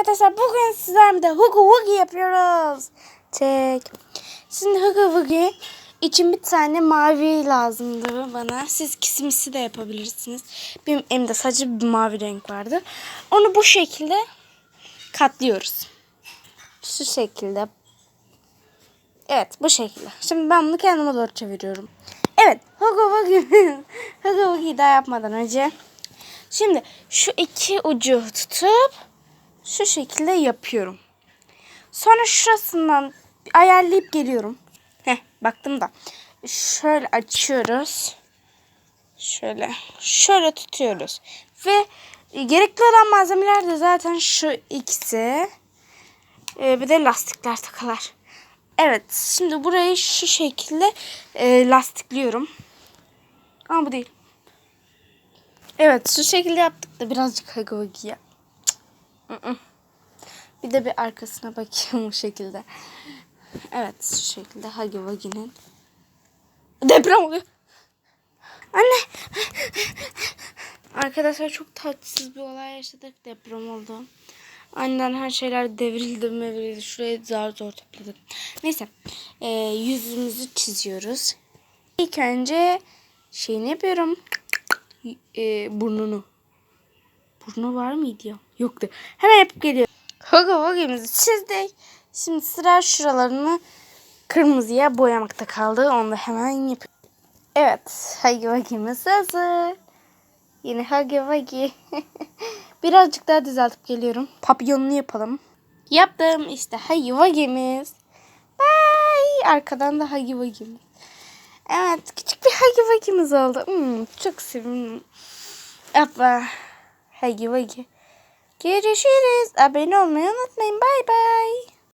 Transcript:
Arkadaşlar bugün sizlerle Hugo Wugi yapıyoruz. Çek. Şimdi Hugo Wugi için bir tane mavi lazımdı bana. Siz kisimisi de yapabilirsiniz. Benim elimde sadece bir mavi renk vardı. Onu bu şekilde katlıyoruz. Şu şekilde. Evet bu şekilde. Şimdi ben bunu kendime doğru çeviriyorum. Evet Hugo Wugi. Hugo Wugi'yi daha yapmadan önce. Şimdi şu iki ucu tutup şu şekilde yapıyorum. Sonra şurasından ayarlayıp geliyorum. Heh baktım da. Şöyle açıyoruz. Şöyle. Şöyle tutuyoruz. Ve gerekli olan malzemeler de zaten şu ikisi. Ee, bir de lastikler takılar. Evet. Şimdi burayı şu şekilde e, lastikliyorum. Ama bu değil. Evet şu şekilde yaptık da birazcık hagavagiye. Bir de bir arkasına bakayım bu şekilde. Evet şu şekilde Hagi Wagi'nin. Deprem oluyor. Anne. Arkadaşlar çok tatsız bir olay yaşadık. Deprem oldu. Aniden her şeyler devrildi mevrildi. Şurayı zar zor topladık. Neyse. Ee, yüzümüzü çiziyoruz. İlk önce şeyini yapıyorum. Ee, burnunu. Burnu var mıydı ya? Yoktu. Hemen yapıp geliyorum. Hugo Wugi'mizi çizdik. Şimdi sıra şuralarını kırmızıya boyamakta kaldı. Onu da hemen yapıyorum. Evet. Hugo Wugi'miz hazır. Yine Hugo Wugi. Birazcık daha düzeltip geliyorum. Papyonunu yapalım. Yaptım. İşte Hugo Wugi'miz. Bye. Arkadan da Hugo Wugi'miz. Evet. Küçük bir Hugo Wugi'miz oldu. Hmm, çok sevindim. Yapma. Hagi vagi. Görüşürüz. Abone olmayı unutmayın. Bay bay.